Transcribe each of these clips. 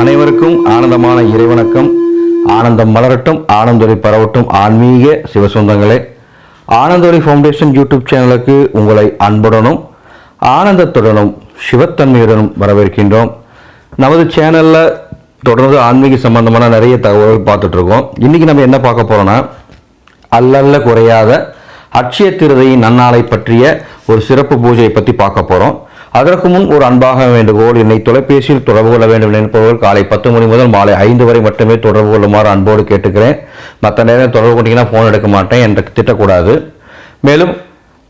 அனைவருக்கும் ஆனந்தமான இறைவணக்கம். ஆனந்தம் மலரட்டும் ஆனந்தொலி பரவட்டும். ஆன்மீக சிவசொந்தங்களே ஆனந்தொலி ஃபவுண்டேஷன் யூடியூப் சேனலுக்கு உங்களை அன்புடனும் ஆனந்தத்துடனும் சிவத்தன்மையுடனும் வரவேற்கின்றோம். நமது சேனலில் தொடர்ந்து ஆன்மீக சம்பந்தமான நிறைய தகவல்கள் பார்த்துட்ருக்கோம். இன்றைக்கி நம்ம என்ன பார்க்க போகிறோன்னா அல்லல்ல குறையாத அட்சய திருதையின் நன்னாளை பற்றிய ஒரு சிறப்பு பூஜையை பற்றி பார்க்க போகிறோம் அதற்கு முன் ஒரு அன்பாக வேண்டுகோள் என்னை தொலைபேசியில் தொடர்பு கொள்ள வேண்டும் நினைப்பவர்கள் காலை பத்து மணி முதல் மாலை ஐந்து வரை மட்டுமே தொடர்பு கொள்ளுமாறு அன்போடு கேட்டுக்கிறேன். மற்ற நேரம் தொடர்பு கொண்டீங்கன்னா ஃபோன் எடுக்க மாட்டேன் என்று திட்டக்கூடாது. மேலும்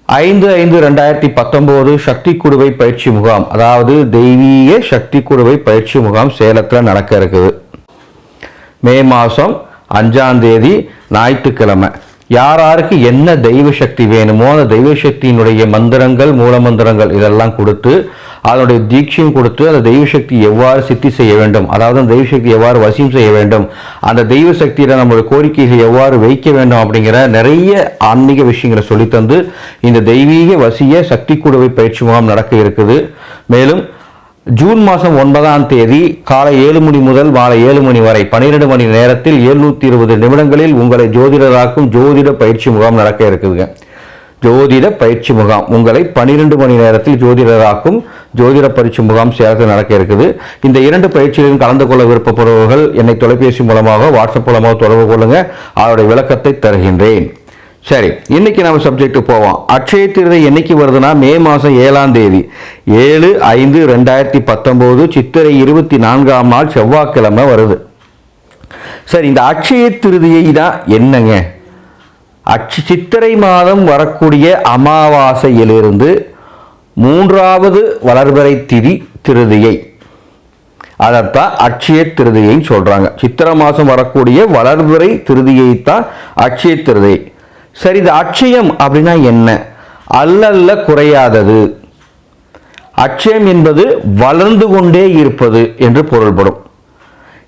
ஐந்து ஐந்து ரெண்டாயிரத்தி பத்தொம்போது சக்தி குடுவை பயிற்சி முகாம் அதாவது தெய்வீக சக்தி குடுவை பயிற்சி முகாம் சேலத்தில் நடக்க இருக்குது. மே மாதம் அஞ்சாம் தேதி ஞாயிற்றுக்கிழமை. யார் யாருக்கு என்ன தெய்வ சக்தி வேணுமோ அந்த தெய்வ சக்தியினுடைய மந்திரங்கள் மூல மந்திரங்கள் இதெல்லாம் கொடுத்து அதனுடைய தீட்சையும் கொடுத்து அந்த தெய்வ சக்தி எவ்வாறு சித்தி செய்ய வேண்டும்? அதாவது அந்த தெய்வ சக்தி எவ்வாறு வசியம் செய்ய வேண்டும்? அந்த தெய்வ சக்தியில நம்மளுடைய கோரிக்கைகளை எவ்வாறு வைக்க வேண்டும் அப்படிங்கிற நிறைய ஆன்மீக விஷயங்களை சொல்லித்தந்து இந்த தெய்வீக வசிய சக்தி குழுவை பயிற்சி முகாம் நடக்க இருக்குது. மேலும் ஜூன் மாதம் ஒன்பதாம் தேதி காலை ஏழு மணி முதல் மாலை ஏழு மணி வரை பன்னிரெண்டு மணி நேரத்தில் எழுநூத்தி இருபது நிமிடங்களில் உங்களை ஜோதிடராக்கும் ஜோதிட பயிற்சி முகாம் நடக்க இருக்குதுங்க. ஜோதிட பயிற்சி முகாம். உங்களை பன்னிரெண்டு மணி நேரத்தில் ஜோதிடராக்கும் ஜோதிட பயிற்சி முகாம் சேர்த்து நடக்க இருக்குது. இந்த இரண்டு பயிற்சிகளிலும் கலந்து கொள்ள விருப்பப்படுபவர்கள் என்னை தொலைபேசி மூலமாக வாட்ஸ்அப் மூலமாக தொடர்பு கொள்ளுங்க. அவருடைய விளக்கத்தை தருகின்றேன். சரி இன்னைக்கு நம்ம சப்ஜெக்ட் போவோம். அக்ஷய திருதை என்னைக்கு வருதுன்னா மே மாதம் ஏழாம் தேதி. ஏழு ஐந்து ரெண்டாயிரத்தி பத்தொம்போது சித்திரை இருபத்தி நான்காம் நாள் செவ்வாய்க்கிழமை வருது. சரி இந்த அட்சய திருதியை தான் என்னங்க? அக்ஷ சித்திரை மாதம் வரக்கூடிய அமாவாசையிலிருந்து மூன்றாவது வளர்பிறை திதி திருதியை. அதைத்தான் அட்சய திருதியைன்னு சொல்கிறாங்க சித்திரை மாதம் வரக்கூடிய வளர்பிறை திருதியை தான் அட்சய திருதியை சரி இது அட்சயம் அப்படின்னா என்ன? அல்லல்ல குறையாதது. அட்சயம் என்பது வளர்ந்து கொண்டே இருப்பது என்று பொருள்படும்.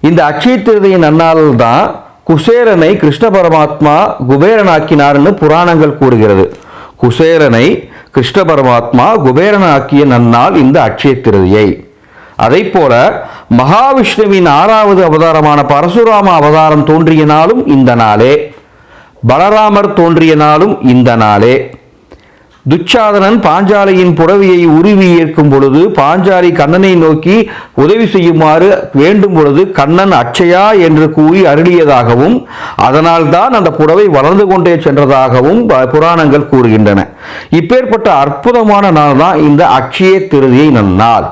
இந்த அட்சய திருதியின் தான் குசேரனை கிருஷ்ண பரமாத்மா குபேரனாக்கினார்னு புராணங்கள் கூறுகிறது. குசேரனை கிருஷ்ண பரமாத்மா குபேரனாக்கிய நன்னால் இந்த அட்சய திருதியை அதை போல மகாவிஷ்ணுவின் ஆறாவது அவதாரமான பரசுராம அவதாரம் தோன்றிய நாளும் இந்த நாளே. பலராமர் தோன்றிய நாளும் இந்த நாளே. துச்சாதனன் பாஞ்சாலியின் புடவையை உருவி ஏற்கும் பொழுது பாஞ்சாலி கண்ணனை நோக்கி உதவி செய்யுமாறு வேண்டும் பொழுது கண்ணன் அச்சையா என்று கூறி அருளியதாகவும் அதனால்தான் அந்த புடவை வளர்ந்து கொண்டே சென்றதாகவும் ப- புராணங்கள் கூறுகின்றன. இப்பேற்பட்ட அற்புதமான நாள் தான் இந்த அக்ஷய திருதியை நன்னாள்.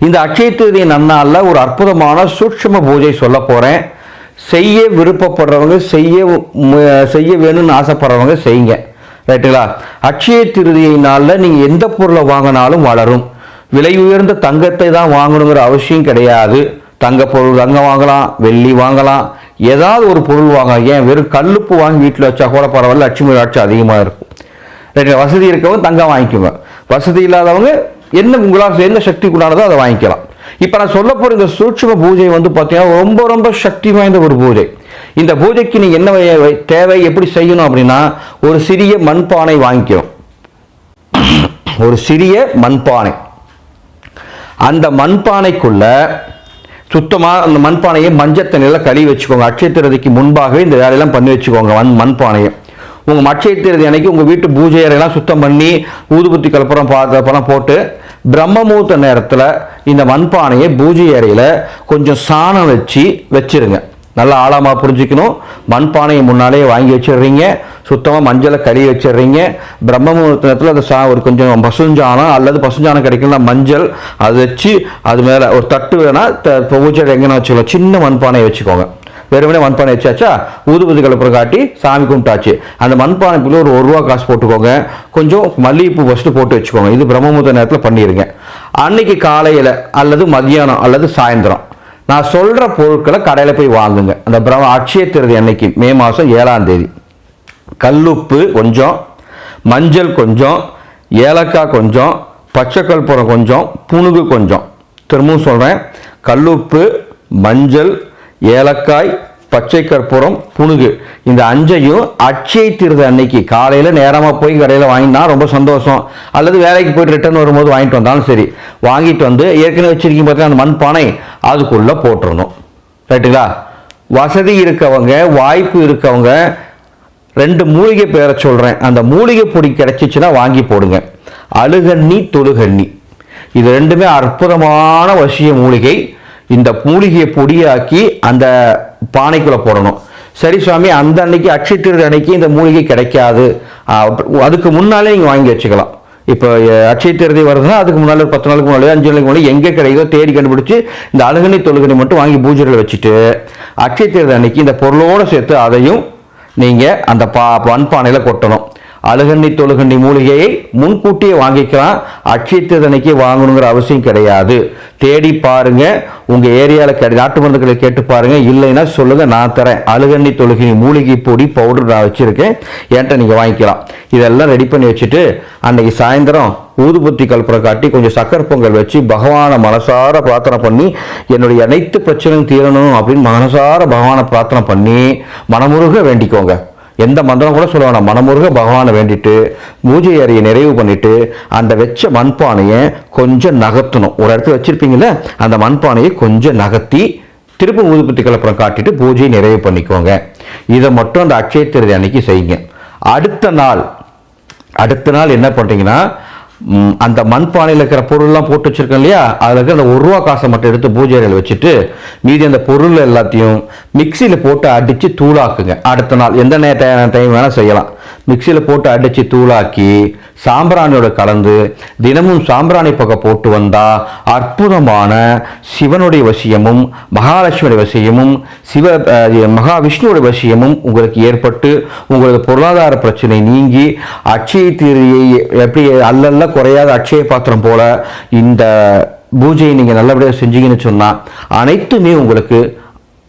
இந்த அக்ஷய திருதியை நன்னாளில் ஒரு அற்புதமான சூட்சம பூஜை சொல்ல போகிறேன் செய்ய விருப்பப்படுறவங்க செய்ய மு- செய்ய வேணும்னு ஆசைப்படுறவங்க செய்யுங்க. ரைட்டுங்களா அட்சய திருதியை நாளில் நீங்கள் எந்த பொருளை வாங்கினாலும் வளரும். விலை உயர்ந்த தங்கத்தை தான் வாங்கணுங்கிற அவசியம் கிடையாது. தங்க பொருள் தங்கம் வாங்கலாம் வெள்ளி வாங்கலாம். ஏதாவது ஒரு பொருள் வாங்கலாம் ஏன் வெறும் கல்லுப்பு வாங்கி வீட்டில் வச்சா கூட பரவாயில்ல லட்சுமி ஆட்சி அதிகமாக இருக்கும். ரைட்டு வசதி இருக்கவங்க தங்கம் வாங்கிக்கோங்க. வசதி இல்லாதவங்க என்ன உங்களால் என்ன சக்தி கூடாதோ அதை வாங்கிக்கலாம். இப்போ நான் சொல்ல போகிற இந்த சூட்சும பூஜை வந்து பார்த்தீங்கன்னா ரொம்ப ரொம்ப சக்தி வாய்ந்த ஒரு பூஜை. இந்த பூஜைக்கு நீ என்ன தேவை எப்படி செய்யணும் அப்படின்னா ஒரு சிறிய மண்பானை வாங்கிக்கணும் ஒரு சிறிய மண்பானை. அந்த மண்பானைக்குள்ள சுத்தமாக அந்த மண்பானையை மஞ்சள் தண்ணியில் கழுவி வச்சுக்கோங்க. அட்சய திருதிக்கு முன்பாகவே இந்த வேலையெல்லாம் பண்ணி வச்சுக்கோங்க மண் மண்பானையை. உங்கள் அட்சய திருதி அன்னைக்கு உங்கள் வீட்டு பூஜை அறையெல்லாம் சுத்தம் பண்ணி ஊதுபத்தி கலப்புறம் பார்த்தப்பெல்லாம் போட்டு பிரம்மமூர்த்த நேரத்தில் இந்த மண்பானையை பூஜை அறையில் கொஞ்சம் சாணம் வச்சு வச்சுருங்க. நல்லா ஆழமாக புரிஞ்சுக்கணும். மண்பானையை முன்னாலே வாங்கி வச்சிடுறீங்க. சுத்தமாக மஞ்சளை கழுவி வச்சிடுறீங்க. பிரம்ம முகூர்த்தத்தில் அந்த சா ஒரு கொஞ்சம் பசுஞ்சாணம் அல்லது பசுஞ்சானம் கிடைக்கலாம் மஞ்சள் அது வச்சு அது மேலே ஒரு தட்டு வேணால் பூஜை எங்கேனா வச்சுக்கலாம். சின்ன மண்பானையை வச்சுக்கோங்க. வெறுமனே மண்பானை வச்சாச்சா? ஊதுபதி கலப்புற காட்டி சாமி கும்பிட்டாச்சு. அந்த மண்பானைக்குள்ளே ஒரு ஒரு ரூபா காசு போட்டுக்கோங்க. கொஞ்சம் மல்லிகைப்பூ ஃபஸ்ட்டு போட்டு வச்சுக்கோங்க. இது பிரம்மமுத்த நேரத்தில் பண்ணிடுங்க அன்னைக்கு காலையில் அல்லது மதியானம் அல்லது சாயந்தரம். நான் சொல்கிற பொருட்களை கடையில் போய் வாங்குங்க. அந்த பிரம்ம அட்சய திருதி அன்னைக்கு மே மாதம் ஏழாம் தேதி. கல்லுப்பு கொஞ்சம் மஞ்சள் கொஞ்சம் ஏலக்காய் கொஞ்சம் பச்சை கற்பூரம் கொஞ்சம் புணுகு கொஞ்சம். திரும்பவும் சொல்கிறேன் கல்லுப்பு மஞ்சள் ஏலக்காய் பச்சை கற்பூரம் புனுகு. இந்த அஞ்சையும் அச்சை திருத அன்னைக்கு காலையில் நேரமாக போய் கடையில் வாங்கினா ரொம்ப சந்தோஷம். அல்லது வேலைக்கு போயிட்டு ரிட்டர்ன் வரும்போது வாங்கிட்டு வந்தாலும் சரி. வாங்கிட்டு வந்து ஏற்கனவே வச்சிருக்கீங்க பார்த்தீங்கன்னா அந்த மண்பானை அதுக்குள்ளே போட்டுடணும் ரைட்டுங்களா வசதி இருக்கவங்க வாய்ப்பு இருக்கவங்க ரெண்டு மூலிகை பேரை சொல்கிறேன் அந்த மூலிகை பொடி கிடைச்சிச்சுன்னா வாங்கி போடுங்க. அழுகண்ணி தொழுகண்ணி. இது ரெண்டுமே அற்புதமான வசிய மூலிகை. இந்த மூலிகையை பொடியாக்கி அந்த பானைக்குள்ளே போடணும். சரி சுவாமி அந்த அன்னைக்கு அட்சய அன்னைக்கு இந்த மூலிகை கிடைக்காது. அதுக்கு முன்னாலே நீங்கள் வாங்கி வச்சுக்கலாம். இப்போ அட்சய திருதி வருதுன்னா அதுக்கு முன்னால் பத்து நாளுக்கு முன்னாலே அஞ்சு நாளைக்கு முன்னாடி எங்கே கிடைக்குதோ தேடி கண்டுபிடிச்சி இந்த அழுகணி தொழுகணி மட்டும் வாங்கி பூஜையில் வச்சுட்டு அட்சய திருதி அன்னைக்கு இந்த பொருளோடு சேர்த்து அதையும் நீங்கள் அந்த பா மண்பானையில் கொட்டணும். அழுகண்ணி தொழுகண்ணி மூலிகையை முன்கூட்டியே வாங்கிக்கலாம். அட்சயத்திரதனைக்கு வாங்கணுங்கிற அவசியம் கிடையாது. தேடி பாருங்க. உங்கள் ஏரியாவில் கிடை நாட்டு மருந்துகளை கேட்டு பாருங்க. இல்லைன்னா சொல்லுங்க நான் தரேன். அழுகண்ணி தொழுகணி மூலிகை பொடி பவுடர் நான் வச்சுருக்கேன். என்கிட்ட நீங்கள் வாங்கிக்கலாம். இதெல்லாம் ரெடி பண்ணி வச்சுட்டு அன்னைக்கு சாயந்தரம் ஊதுபத்தி கல்புரை காட்டி கொஞ்சம் சக்கரை பொங்கல் வச்சு பகவானை மனசார பிரார்த்தனை பண்ணி என்னுடைய அனைத்து பிரச்சனையும் தீரணும் அப்படின்னு மனசார பகவானை பிரார்த்தனை பண்ணி மனமுருக வேண்டிக்கோங்க. எந்த மந்திரம் கூட சொல்ல வேணாம். மனமுருக பகவானை வேண்டிட்டு பூஜை அறையை நிறைவு பண்ணிட்டு அந்த வச்ச மண்பானையை கொஞ்சம் நகர்த்தணும். ஒரு இடத்துல வச்சிருப்பீங்கல்ல அந்த மண்பானையை கொஞ்சம் நகர்த்தி திருப்பி ஊதுபத்தி கலப்படம் காட்டிட்டு பூஜையை நிறைவு பண்ணிக்கோங்க. இதை மட்டும் அந்த அக்ஷய திருதி அன்னைக்கு செய்யுங்க. அடுத்த நாள் அடுத்த நாள் என்ன பண்ணுறீங்கன்னா அந்த மண்பானையில் இருக்கிற பொருள்லாம் போட்டு வச்சுருக்கோம் இல்லையா? அதில் இருக்கிற அந்த ஒரு ரூபா காசை மட்டும் எடுத்து பூஜை அறையில் வச்சுட்டு மீதி அந்த பொருள் எல்லாத்தையும் மிக்சியில் போட்டு அடித்து தூளாக்குங்க. அடுத்த நாள் எந்த நே டைம் வேணால் செய்யலாம். மிக்சியில் போட்டு அடித்து தூளாக்கி சாம்பிராணியோட கலந்து தினமும் சாம்பிராணி பக்கம் போட்டு வந்தால் அற்புதமான சிவனுடைய வசியமும் மகாலட்சுமியுடைய வசியமும் சிவ அஹ், மகாவிஷ்ணுவோட வசியமும் உங்களுக்கு ஏற்பட்டு உங்களது பொருளாதார பிரச்சனை நீங்கி அட்சய தீரியை எப்படி அல்லல்ல குறையாத அட்சய பாத்திரம் போல இந்த பூஜையை நீங்கள் நல்லபடியாக செஞ்சீங்கன்னு சொன்னால் அனைத்துமே உங்களுக்கு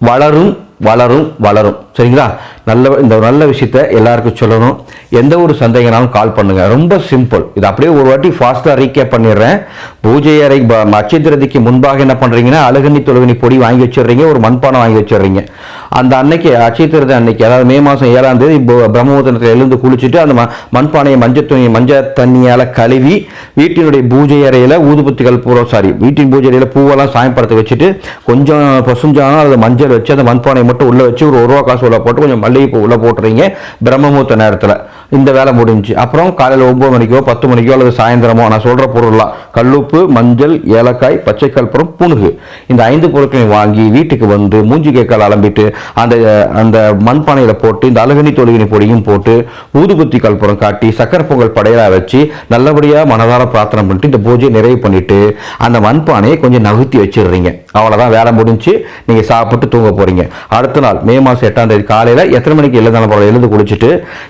வளரும் வளரும் வளரும். சரிங்களா? நல்ல இந்த நல்ல விஷயத்த எல்லாருக்கும் சொல்லணும். எந்த ஒரு சந்தேகனாலும் கால் பண்ணுங்க. ரொம்ப சிம்பிள் இது அப்படியே ஒரு வாட்டி ஃபாஸ்ட்டாக ரீகேப் பண்ணிடுறேன். பூஜை அறை நட்சத்திரதிக்கு முன்பாக என்ன பண்ணுறீங்கன்னா அழகுனி தொழுகணி பொடி வாங்கி வச்சிடுறீங்க. ஒரு மண்பானை வாங்கி வச்சிடுறீங்க. அந்த அன்னைக்கு அட்சயத்திரத்தை அன்னைக்கு அதாவது மே மாதம் ஏழாம் தேதி பிரம்மபுத்திரத்தில் எழுந்து குளிச்சுட்டு அந்த மண்பானையை மஞ்சள் துணி மஞ்சள் தண்ணியால் கழுவி வீட்டினுடைய பூஜை அறையில் ஊதுபத்திகள் பூரா சாரி வீட்டின் பூஜை அறையில் பூவெல்லாம் சாயப்படுத்த வச்சுட்டு கொஞ்சம் பசுஞ்சானம் அல்லது மஞ்சள் வச்சு அந்த மண்பானையை மட்டும் உள்ளே வச்சு ஒரு ஒரு ரூபா காசு உள்ள போட்டு கொஞ்சம் மல்லிகைப்பூ உள்ளே போட்டுறீங்க பிரம்மமுகூர்த்த நேரத்தில். இந்த வேலை முடிஞ்சுச்சு. அப்புறம் காலையில் ஒம்பது மணிக்கோ பத்து மணிக்கோ அல்லது சாயந்தரமோ நான் சொல்கிற பொருள்லாம் கல்லுப்பு மஞ்சள் ஏலக்காய் பச்சை கற்பூரம் புனுகு. இந்த ஐந்து பொருட்களையும் வாங்கி வீட்டுக்கு வந்து மூஞ்சி கேக்கால் அலம்பிட்டு அந்த அந்த மண்பானையில் போட்டு இந்த அழுகணி தொழுகினி பொடியும் போட்டு ஊதுபத்தி கற்பூரம் காட்டி சக்கரை பொங்கல் படையலாக வச்சு நல்லபடியாக மனதார பிரார்த்தனை பண்ணிட்டு இந்த பூஜையை நிறைவு பண்ணிவிட்டு அந்த மண்பானையை கொஞ்சம் நகர்த்தி வச்சிடுறீங்க. அவ்வளோதான் வேலை முடிஞ்சு நீங்கள் சாப்பிட்டு தூங்க போகிறீங்க அடுத்த நாள் மே மாதம் எட்டாம் தேதி காலையில் எத்தனை மணிக்கு எழுதான போகிற எழுந்து குளிச்சுட்டு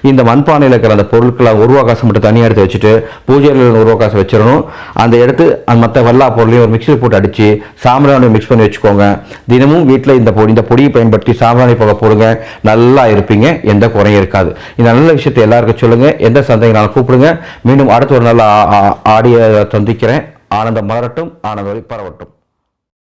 இந்த மண்பானையில் இருக்கிற அந்த பொருட்களை உருவா காசு மட்டும் தனியாக எடுத்து வச்சுட்டு பூஜையில் உருவா காசு வச்சிடணும். அந்த எடுத்து அந்த மற்ற வல்லா பொருளையும் ஒரு மிக்சியில் போட்டு அடித்து சாம்பிராணி மிக்ஸ் பண்ணி வச்சுக்கோங்க. தினமும் வீட்டில் இந்த பொடி இந்த பொடியை பயன்படுத்தி சாம்பிராணி போக போடுங்க. நல்லா இருப்பீங்க. எந்த குறையும் இருக்காது. இந்த நல்ல விஷயத்தை எல்லாருக்கும் சொல்லுங்கள் எந்த சந்தேகனாலும் கூப்பிடுங்க. மீண்டும் அடுத்த ஒரு நல்ல ஆடியை சந்திக்கிறேன். ஆனந்தம் மலரட்டும். ஆனந்தம் பரவட்டும்.